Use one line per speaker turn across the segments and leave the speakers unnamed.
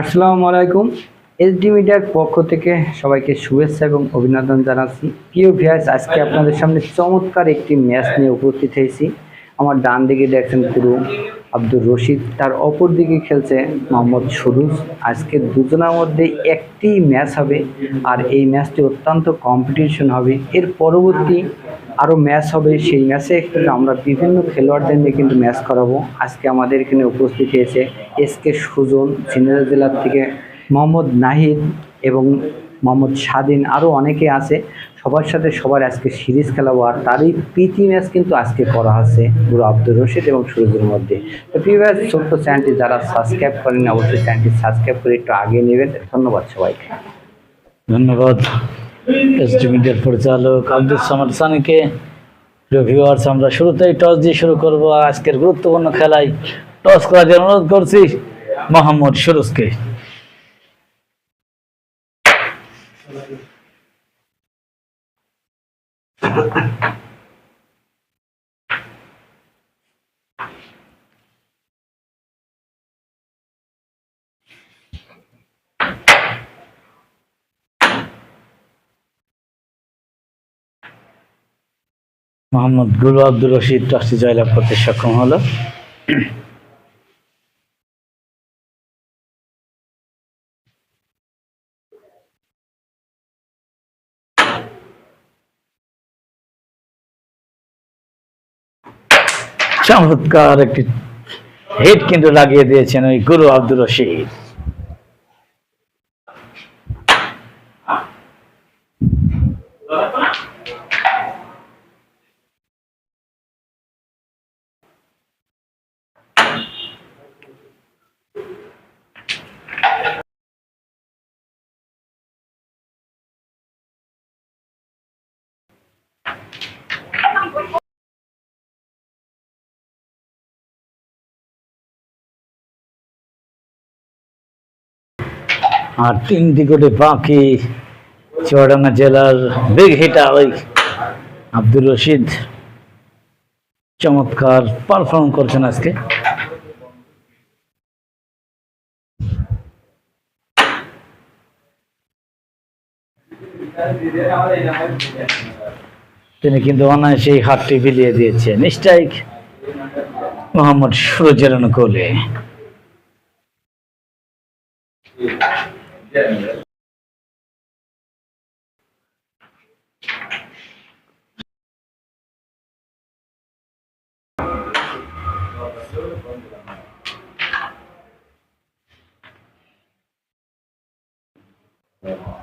আসসালামু আলাইকুম। এসডি মিডিয়ার পক্ষ থেকে সবাইকে শুভেচ্ছা এবং অভিনন্দন জানাচ্ছি। প্রিয় ভিয়াস আজকে আপনাদের সামনে চমৎকার একটি ম্যাচ নিয়ে উপস্থিত হয়েছি। আমার ডান দিকে দেখছেন গুরু আব্দুর রশিদ, তার অপর দিকে খেলছে মোহাম্মদ সুরুজ। আজকে দুজনের মধ্যে একটি ম্যাচ হবে আর এই ম্যাচটি অত্যন্ত কম্পিটিশন হবে। এর পরবর্তী আরও ম্যাচ হবে, সেই ম্যাচে কিন্তু আমরা বিভিন্ন খেলোয়াড়দের নিয়ে কিন্তু ম্যাচ করাবো। আজকে আমাদের এখানে উপস্থিত হয়েছে এস কে সুজন সিনিয়র জেলার থেকে মোহাম্মদ নাহিদ এবং মোহাম্মদ স্বাধীন আরও অনেকে আছে। সবার সাথে সবার আজকে সিরিজ খেলাবো আর তারই প্রীতি ম্যাচ কিন্তু আজকে করা হচ্ছে গুরু আব্দুর রশিদ এবং সুরজের মধ্যে। তো প্রিভিয়াস ছোট্ট চ্যানেলটি যারা সাবস্ক্রাইব করেন অবশ্যই চ্যানেলটি সাবস্ক্রাইব করে একটু আগে নেবেন। ধন্যবাদ সবাইকে।
ধন্যবাদ। এসডি মিডিয়ার পরিচালক আব্দুল সামাদ সানিকে। ভিউয়ার্স আমরা শুরুতেই টস দিয়ে শুরু করব। আজকের গুরুত্বপূর্ণ খেলায় টস করার জন্য অনুরোধ করছি মোহাম্মদ সুরুজকে। মোহাম্মদ গুরু আব্দুর রশিদ টসটি জয়লাভ করতে সক্ষম হলো। চমৎকার একটি হেড কিন্তু লাগিয়ে দিয়েছেন ওই গুরু আব্দুর রশিদ। আর তিনটি কোটি বাকি চুয়াডাঙ্গা জেলার বিগ হিটার ওই আব্দুর রশিদ চমৎকার পারফর্ম করছেন আজকে। তিনি কিন্তু অনায়াসে এই হাতটি বিলিয়ে দিয়েছেন। স্ট্রাইক, মোহাম্মদ সুরজের অনুকূলে। Dạ, yeah. Yeah.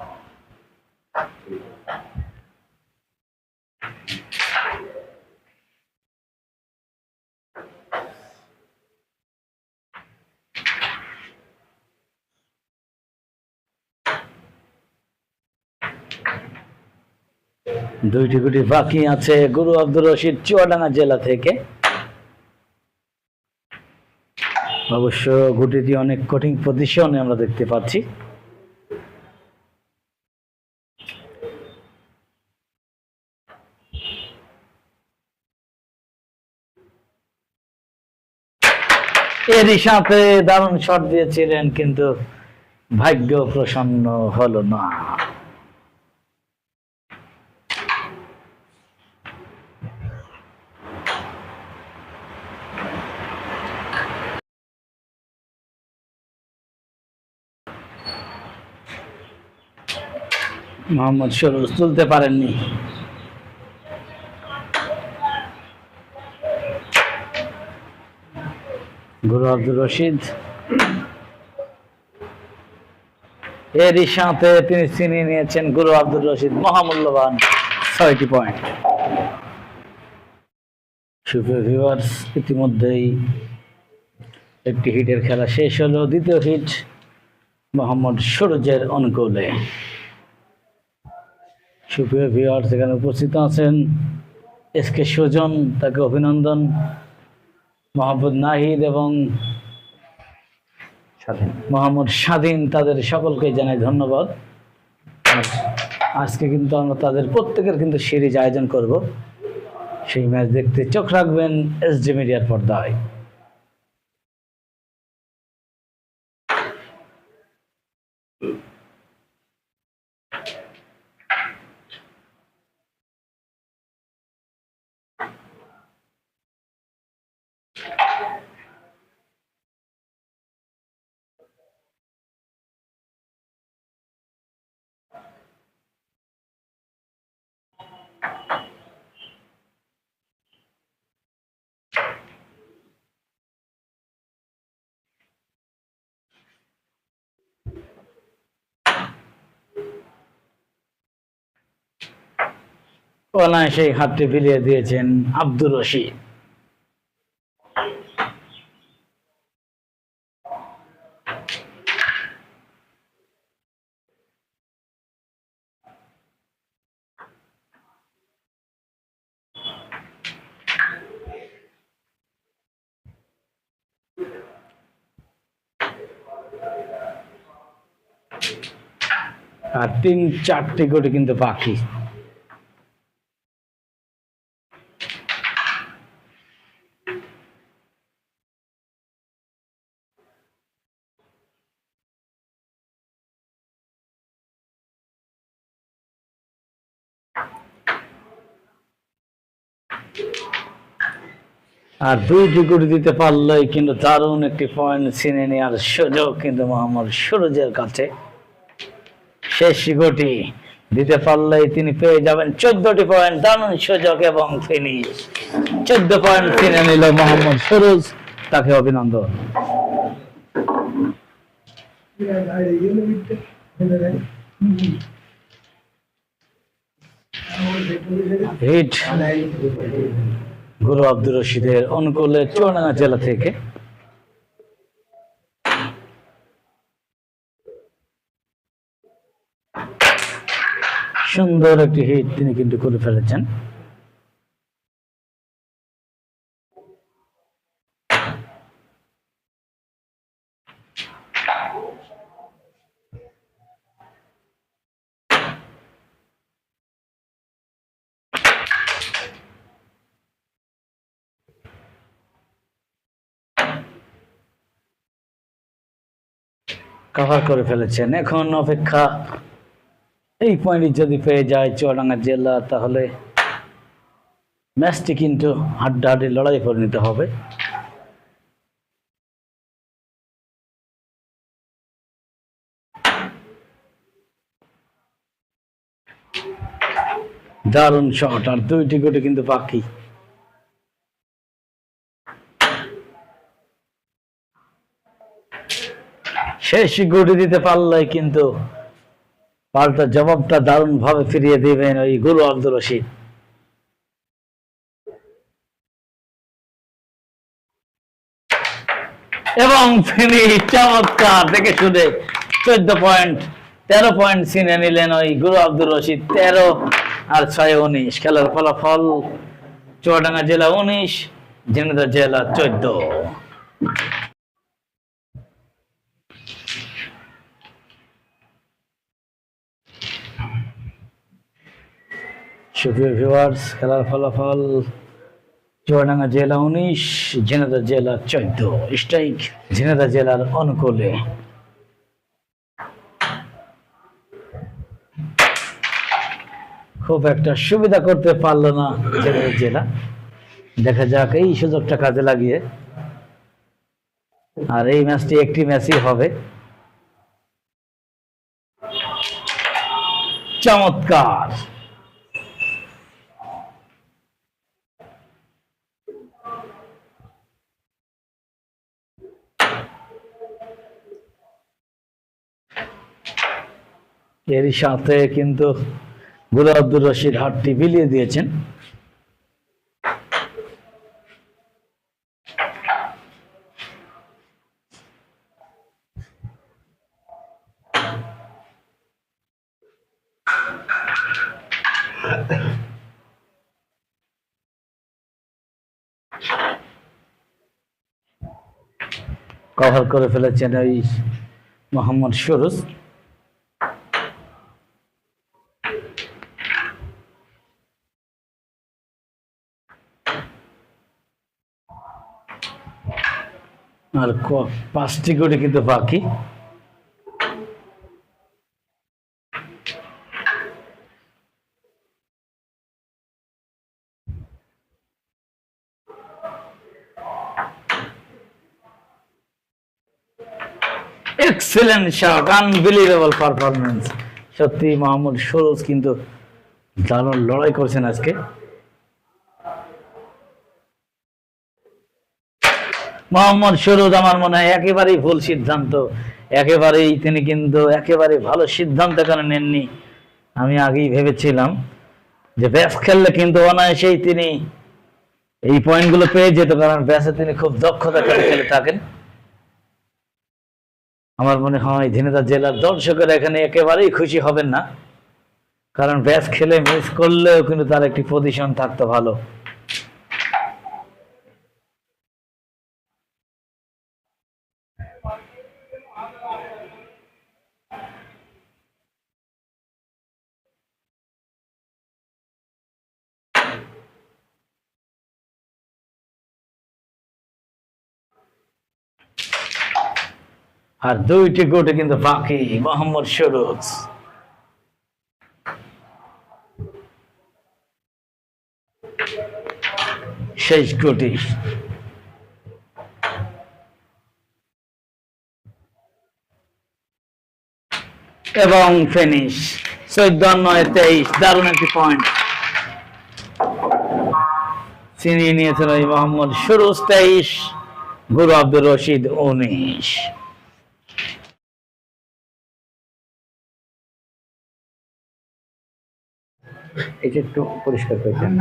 দুইটি গুটি বাকি আছে গুরু আব্দুর রশিদ চুয়াডাঙ্গা জেলা থেকে। অবশ্য গুটিটি অনেক কঠিন পজিশনে আমরা দেখতে পাচ্ছি। এরই সাথে দারুণ শট দিয়েছিলেন কিন্তু ভাগ্য প্রসন্ন হলো না। মোহাম্মদ সরোজ তুলতে পারেননি। গুরু আব্দুর রশিদ। এরই সাথে তিনি চিনিয়ে নিয়েছেন গুরু আব্দুর রশিদ, মহামূল্যবান ছয়টি পয়েন্ট সুপ্রিয় ভিউয়ার্স ইতিমধ্যেই একটি হিটের খেলা শেষ হলো। দ্বিতীয় হিট মোহাম্মদ সরোজের অনুকূলে। সুপ্রিয় ভিউয়ার সেখানে উপস্থিত আছেন এস কে সুজন তাকে অভিনন্দন মোহাম্মদ নাহিদ এবং
স্বাধীন।
মোহাম্মদ স্বাধীন তাদের সকলকে জানাই ধন্যবাদ। আজকে কিন্তু আমরা তাদের প্রত্যেকের কিন্তু সিরিজ আয়োজন করব। সেই ম্যাচ দেখতে চোখ রাখবেন এস ডি মিডিয়ার পর্দায়। অনায়াসেই হাতটি ফিরিয়ে দিয়েছেন আব্দুর রশিদ। আর তিন চারটি করে কিন্তু পাখি আর দুইটি গুটি দিতে পারলেই কিন্তু দারুণ একটি পয়েন্ট ছিনে নেওয়ার সুযোগ কিন্তু মোহাম্মদ সুরজের কাছে। শেষ গুটি দিতে পারলেই তিনি পেয়ে যাবেন চোদ্দটি পয়েন্ট দারুণ সুযোগ এবং ফিনিশ চোদ্দ পয়েন্ট ছিনে নিল মোহাম্মদ সুরজ, তাকে অভিনন্দন। হিট গুরু আব্দুর রশিদের অনুকূলে চুয়াডাঙ্গা জেলা থেকে। সুন্দর একটি হিট তিনি কিন্তু করে ফেলেছেন। কভার করে ফেলেছেন। এখন অপেক্ষা, এই পয়েন্ট যদি পেয়ে যায় চুয়াডাঙ্গা জেলা, তাহলে ম্যাচটি কিন্তু হাড্ডাহাড্ডি লড়াই পরিণত হবে। দারুণ শট, আর দুইটি গুটি কিন্তু বাকি। শেষ গুটি দিতে পারলে কিন্তু পাল্টা জবাবটা দারুণ ভাবে ফিরিয়ে দিবেন ওই গুরু আব্দুল রশিদ। এবং তিনি চমৎকার দেখে শুনে চোদ্দ পয়েন্ট, তেরো পয়েন্ট ছিনে নিলেন ওই গুরু আব্দুল রশিদ, তেরো আর ছয় উনিশ। খেলার ফলাফল চুয়াডাঙ্গা জেলা উনিশ ঝিনাইদহ জেলা চোদ্দ। সুপ্রিয় ভিউয়ার্স খেলার ফলাফল চুয়াডাঙ্গা জেলা উনিশ ঝিনাইদহ জেলা চোদ্দ স্ট্রাইক ঝিনাইদহ জেলার অনুকূলে খুব একটা সুবিধা করতে পারল না ঝিনাইদহ জেলা দেখা যাক, এই সুযোগটা কাজে লাগিয়ে। আর এই ম্যাচটি একটি ম্যাচই হবে। চমৎকার। এরই সাথে কিন্তু গুরু আব্দুর রশিদ হাটটি বিলিয়ে দিয়েছেন। কভার করে ফেলেছেন ওই মোহাম্মদ সুরুজ। আর পাঁচটি করে কিন্তু বাকি। পারফরমেন্স সত্যি মাহমুদ সরোজ কিন্তু দারুণ লড়াই করছেন আজকে। মোহাম্মদ সুরজ আমার মনে হয় একেবারেই ভুল সিদ্ধান্ত। একেবারেই তিনি কিন্তু একেবারে ভালো সিদ্ধান্ত কেন নেননি। আমি আগেই ভেবেছিলাম যে ব্যাস খেললে কিন্তু অনায়াসেই তিনি এই পয়েন্টগুলো পেয়ে যেত কারণ ব্যাসে তিনি খুব দক্ষতা করে খেলে থাকেন। আমার মনে হয় ঝিনেদা জেলার দর্শকেরা এখানে একেবারেই খুশি হবেন না। কারণ ব্যাস খেলে মিস করলেও কিন্তু তার একটি পজিশন থাকতো ভালো। আর দুইটি গোটে কিন্তু বাকি, মোহাম্মদ সুরজ। শেষ গোটি। এবং ফিনিশ চোদ্দ, নয়, তেইশ, দারুণ একটি পয়েন্ট ছিনিয়ে নিয়েছেন মোহাম্মদ সুরুজ, তেইশ, গুরু আব্দুর রশিদ, উনিশ।
এটা একটু পরিষ্কার করে দেন।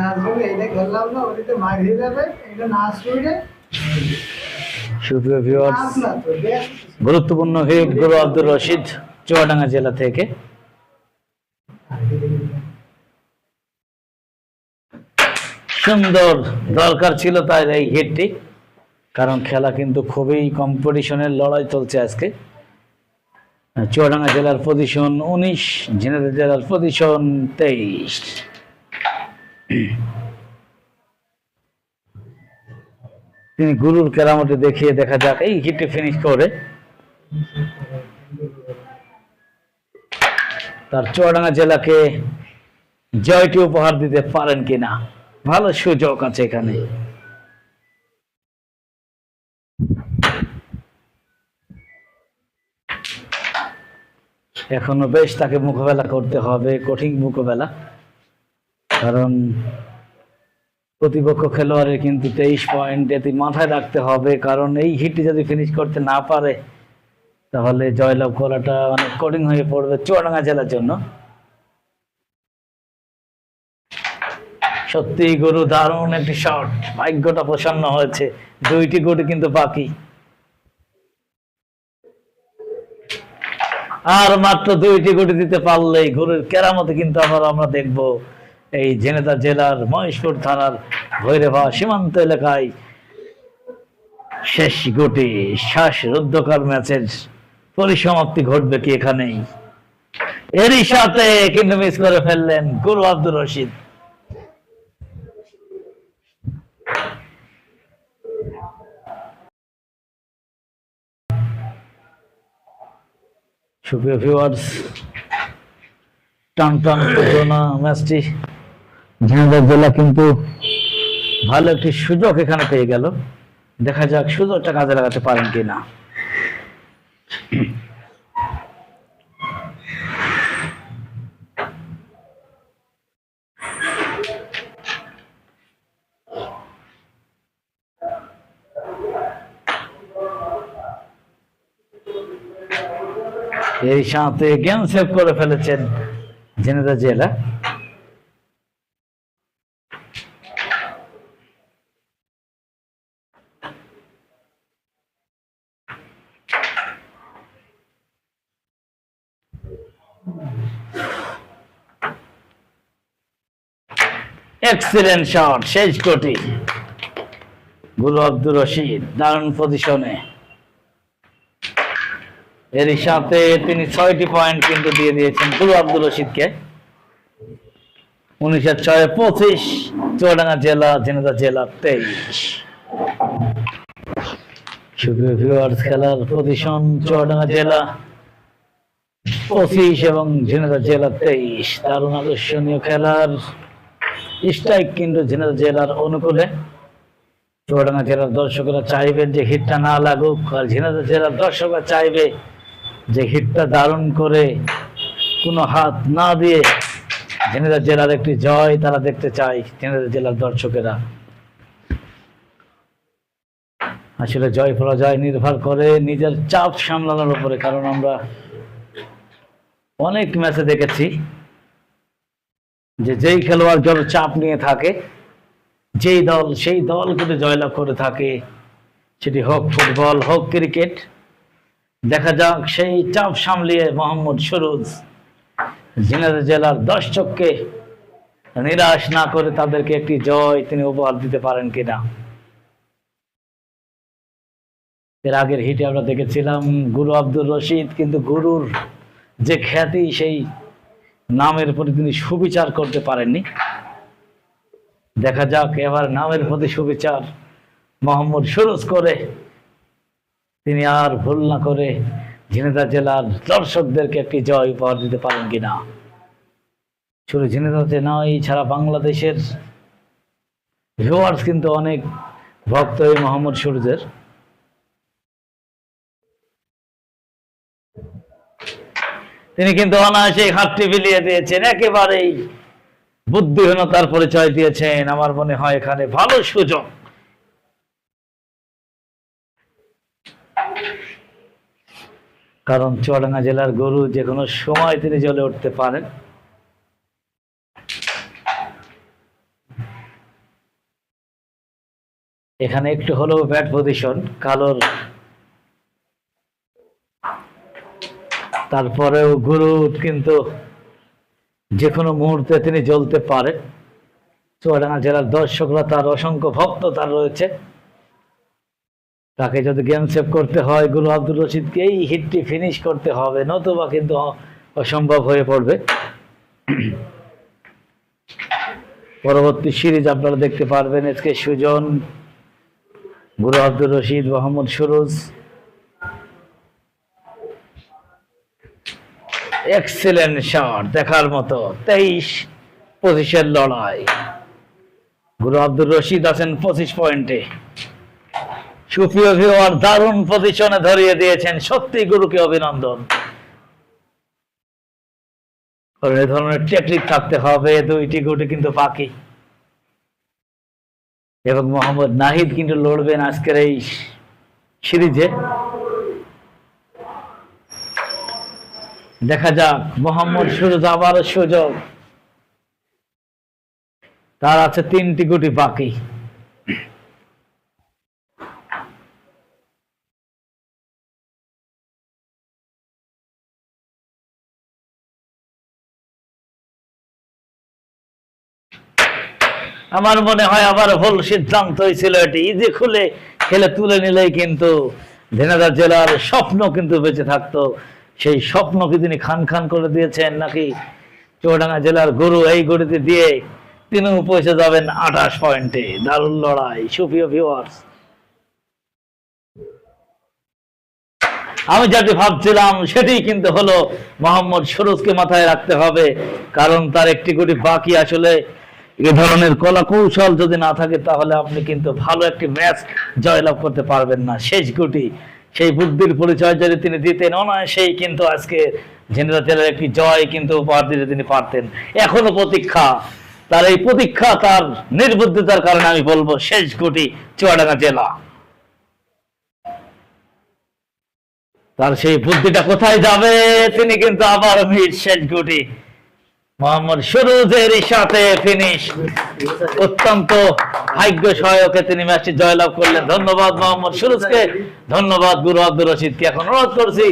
সুপ্রিয় ভিউয়ার্স গুরুত্বপূর্ণ হিট গুরু আব্দুর রশিদ চুয়াডাঙ্গা জেলা থেকে। সুন্দর দরকার ছিল তার এই হিটটি কারণ খেলা কিন্তু খুবই কম্পিটিশনের লড়াই চলছে আজকে। চুয়াডাঙ্গা জেলার পজিশন উনিশ, ঝিনাইদহ জেলার পজিশন তেইশ। তিনি গুরুর কেরামতে দেখিয়ে দেখা যাক, এই হিটটি ফিনিশ করে। তার চুয়াডাঙ্গা জেলাকে জয়টি উপহার দিতে পারেন কিনা? ভালো সুযোগ আছে এখানে। এখনও বেশ তাকে মোকাবেলা করতে হবে, কঠিন মোকাবেলা কারণ প্রতিপক্ষ খেলোয়াড়ের কিন্তু তেইশ পয়েন্ট এটি মাথায় রাখতে হবে, কারণ এই হিটটি যদি ফিনিশ করতে না পারে, তাহলে জয়লাভ করাটা অনেক কঠিন হয়ে পড়বে চুয়াডাঙ্গা জেলার জন্য। সত্যি গরু, দারুণ একটি শট ভাগ্যটা প্রসন্ন হয়েছে। দুইটি গরু কিন্তু বাকি। আর মাত্র দুইটি গুটি দিতে পারলেই গরুর কেরামতে কিন্তু আবার আমরা দেখব। এই জেনেদা জেলার মহেশপুর থানার ভৈরবা সীমান্ত এলাকায় শেষ গুটি শ্বাস রুদ্ধকার ম্যাচের পরিসমাপ্তি ঘটবে কি এখানেই। এরই সাথে কিন্তু মিস করে ফেললেন গুরু আব্দুর রশিদ। সুপ্রিয় ভিউয়ার্স টান টান না ম্যাচটি ঝিনাইদহ জেলা কিন্তু ভালো একটি সুযোগ এখানে পেয়ে গেল। দেখা যাক সুযোগটা কাজে লাগাতে পারেন কিনা। এই সাথে গেম সেভ করে ফেলেছেন ঝিনাইদহ জেলা। এক্সিলেন্ট শট শেষ কোটি। গুরু আব্দুর রশিদ, দারুণ পজিশনে এরই সাথে তিনি ছয়টি পয়েন্ট কিন্তু দিয়ে দিয়েছেন গুরু আব্দুল রশিদকে। উনিশ আর ছয় পঁচিশ চুয়াডাঙ্গা জেলা জেলা তেইশ। খেলার চুয়াডাঙ্গা জেলা পঁচিশ এবং জেলা তেইশ। দারুণ আকর্ষণীয় খেলার স্ট্রাইক কিন্তু জেলার অনুকূলে। চুয়াডাঙ্গা জেলার দর্শকরা চাইবেন যে হিটটা না লাগুক, আর ঝিনাইদহ জেলার দর্শকরা চাইবে যে হিটটা দারুণ করে কোনো হাত না দিয়ে ঝিনাইদহ জেলার একটি জয় তারা দেখতে চায় ঝিনাইদহ জেলার দর্শকেরা। আসলে জয় পরাজয় নির্ভর করে নিজের চাপ সামলানোর উপরে, কারণ আমরা অনেক ম্যাচে দেখেছি যে যেই খেলোয়াড় যত চাপ নিয়ে থাকে, যেই দল সেই দল কিন্তু জয়লাভ করে থাকে, সেটি হোক ফুটবল, হোক ক্রিকেট দেখা যাক সেই চাপ সামলিয়ে মোহাম্মদ সুরুজ ঝিনাইদহ জেলার দর্শককে নিরাশ না করে তাদেরকে একটি জয় তিনি উপহার দিতে পারেন কিনা? এর আগের হিটে আমরা দেখেছিলাম গুরু আব্দুর রশিদ, কিন্তু গুরুর যে খ্যাতি সেই নামের প্রতি তিনি সুবিচার করতে পারেননি। দেখা যাক এবার নামের প্রতি সুবিচার মোহাম্মদ সুরজ করে তিনি আর ভুল না করে ঝিনেদা জেলার দর্শকদেরকে একটি জয় উপহার দিতে পারেন কিনা? শুধু ঝিনেদাতে নয় ছাড়া বাংলাদেশের ভিউয়ার্স কিন্তু অনেক ভক্ত এই মোহাম্মদ সুরজের। তিনি কিন্তু অনায়াসে হাতটি বিলিয়ে দিয়েছেন, একেবারেই বুদ্ধিহীনতার পরিচয় দিয়েছেন। আমার মনে হয় এখানে ভালো সুযোগ। কারণ চুয়াডাঙ্গা জেলার গরু যে কোনো সময় তিনি জ্বলে উঠতে পারেন। এখানে একটু হলেও ব্যাট পজিশন, কালোর। তারপরেও গুরু কিন্তু যে কোনো মুহূর্তে তিনি জ্বলতে পারে। চুয়াডাঙ্গা জেলার দর্শকরা তার অসংখ্য ভক্ত তার রয়েছে। তাকে যদি গেম সেভ করতে হয়, গুরু আব্দুল রশিদকে এই হিটটি ফিনিশ করতে হবে, নতুবা কিন্তু অসম্ভব হয়ে পড়বে। পরবর্তী সিরিজ আপনারা দেখতে পারবেন, S K Sujon, Guru Abdul Rashid, Mohammad Suruj. Excellent shot দেখার মতো, তেইশ পঁচিশের লড়াই। গুরু আব্দুর রশিদ আছেন পঁচিশ পয়েন্টে। সুপ্রিয় ভিওয়ার দারুণ পজিশনে ধরিয়ে দিয়েছেন সত্যি গুরুকে অভিনন্দন। এই ধরনের টেকনিক থাকতে হবে দুইটি গুটি কিন্তু বাকি। এবং মোহাম্মদ নাহিদ কিন্তু লড়বেন আজকের এই সিরিজে। দেখা যাক, মোহাম্মদ সুরজ আবার সুযোগ। তার আছে তিনটি গুটি বাকি। আমার মনে হয় আবার ভুল সিদ্ধান্ত হয়েছিল এটি। ইজি খুলে খেলে তুলে নিলেই কিন্তু ধেনাদার জেলার স্বপ্ন কিন্তু বেঁচে থাকতো। সেই স্বপ্নকে তিনি খান খান করে দিয়েছেন নাকি চৌডাঙ্গা জেলার গরু এই গড়িতে দিয়ে তিনিও পৌঁছে যাবেন আঠাশ পয়েন্টে? দারুণ লড়াই। সুপ্রিয় ভিউয়ার্স আমি যেটি ভাবছিলাম সেটি কিন্তু হলো মোহাম্মদ সুরজকে মাথায় রাখতে হবে, কারণ তার একটি গুটি বাকি আসলে এ ধরনের কলা কৌশল যদি না থাকে, তাহলে আপনি কিন্তু ভালো একটি ম্যাচ জয়লাভ করতে পারবেন না। শেষ গুটি, সেই বুদ্ধির পরিচয় যদি তিনি দিতেন, অনায়াসেই কিন্তু আজকে জেনারেল জেলার একটি জয় কিন্তু উপহার দিতে তিনি পারতেন। এখনও প্রতীক্ষা, তার এই প্রতীক্ষা, তার নির্বুদ্ধিতার কারণে আমি বলব, শেষ গুটি চুয়াডাঙ্গা জেলা। তার সেই বুদ্ধিটা কোথায় যাবে, তিনি কিন্তু আবার শেষ গুটি মোহাম্মদ সুরুজের সাথে ফিনিশ অত্যন্ত ভাগ্য সহায়কে তিনি ম্যাচটি জয়লাভ করলেন। ধন্যবাদ মোহাম্মদ সুরুজকে। ধন্যবাদ গুরু আব্দুর রশিদকে। এখন অনুরোধ করছি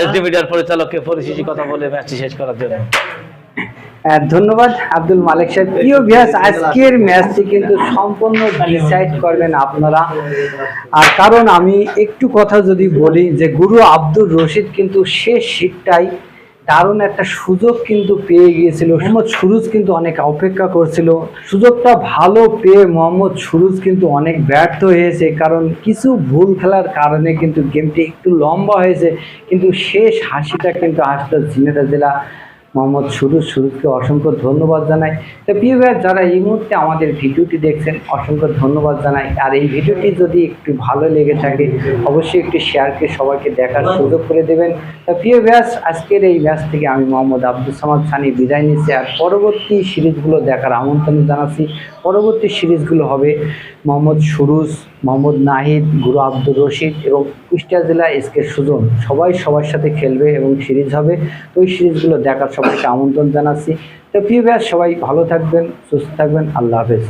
এসডি মিডিয়ার পরিচালককে পরিশেষে কথা বলে ম্যাচটি শেষ করার জন্য।
ধন্যবাদ আব্দুল মালিক সাহেব। প্রিয় ভিয়াস আজকের ম্যাচটি কিন্তু সম্পূর্ণ ডিসাইড করবেন আপনারা। আর কারণ আমি একটু কথা যদি বলি যে গুরু আব্দুর রশিদ কিন্তু শেষ শীতটাই দারুণ একটা সুযোগ কিন্তু পেয়ে গিয়েছিল। মোহাম্মদ সুরুজ কিন্তু অনেক অপেক্ষা করছিল। সুযোগটা ভালো পেয়ে মোহাম্মদ সুরুজ কিন্তু অনেক ব্যর্থ হয়েছে, কারণ কিছু ভুল খেলার কারণে কিন্তু গেমটি একটু লম্বা হয়েছে, কিন্তু শেষ হাসিটা কিন্তু আসতে ঝিনেদা জেলা মোহাম্মদ সুরুজ সুরুজকে অসংখ্য ধন্যবাদ জানাই। তো প্রিয় ভাইয়া, যারা এই মুহূর্তে আমাদের ভিডিওটি দেখছেন, অসংখ্য ধন্যবাদ জানাই। আর এই ভিডিওটি যদি একটু ভালো লেগে থাকে, অবশ্যই একটু শেয়ারকে সবাইকে দেখার সুযোগ করে দেবেন। তা প্রিয় ব্যাস আজকের এই ম্যাচ থেকে আমি মোহাম্মদ আব্দুল সামাদ সানি বিদায় নিচ্ছি আর পরবর্তী সিরিজগুলো দেখার আমন্ত্রণ জানাচ্ছি। পরবর্তী সিরিজগুলো হবে মোহাম্মদ সুরুজ, মোহাম্মদ নাহিদ, গুরু আব্দুর রশিদ এবং কুষ্টিয়া জেলা এস কে সুজন। সবাই সবার সাথে খেলবে এবং সিরিজ হবে। তো ওই সিরিজগুলো দেখার সবাইকে আমন্ত্রণ জানাচ্ছি। তো প্রিয় সবাই ভালো থাকবেন সুস্থ থাকবেন। আল্লাহ হাফেজ।